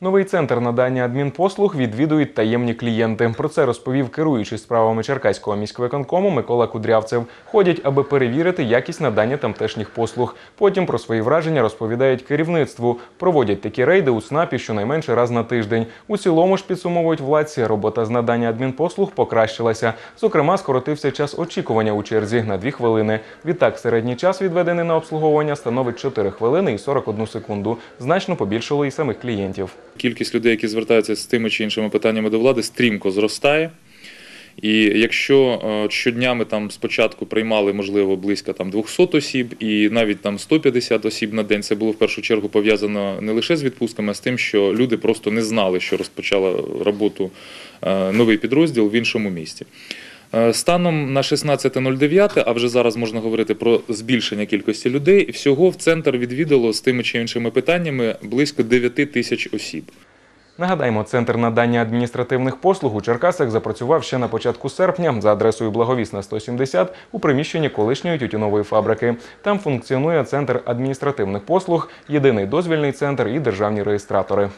Новий центр надання адмінпослуг відвідують таємні клієнти. Про це розповів керуючий справами Черкаського міськвиконкому Микола Кудрявцев. Ходять, аби перевірити якість надання тамтешніх послуг. Потім про свої враження розповідають керівництву. Проводять такі рейди у СНАПі щонайменше раз на тиждень. У цілому ж підсумовують владці, робота з надання адмінпослуг покращилася. Зокрема, скоротився час очікування у черзі на 2 хвилини. Відтак, середній час відведений на обслуговування становить 4 хвилини і 41 секунду. Значно побільшало і самих клієнтів. Кількість людей, які звертаються з тими чи іншими питаннями до влади, стрімко зростає. І якщо е, щодня ми там спочатку приймали, можливо, близько там 200 осіб, і навіть там 150 осіб на день, це було в першу чергу пов'язано не лише з відпустками, а з тим, що люди просто не знали, що розпочала роботу е, новий підрозділ в іншому місті. Е, Станом на 16.09, а вже зараз можна говорити про збільшення кількості людей. Всього в центр відвідало з тими чи іншими питаннями близько 9 тисяч осіб. Нагадаємо, центр надання адміністративних послуг у Черкасах запрацював ще на початку серпня за адресою Благовісна 170 у приміщенні колишньої тютюнової фабрики. Там функціонує центр адміністративних послуг, єдиний дозвільний центр і державні реєстратори.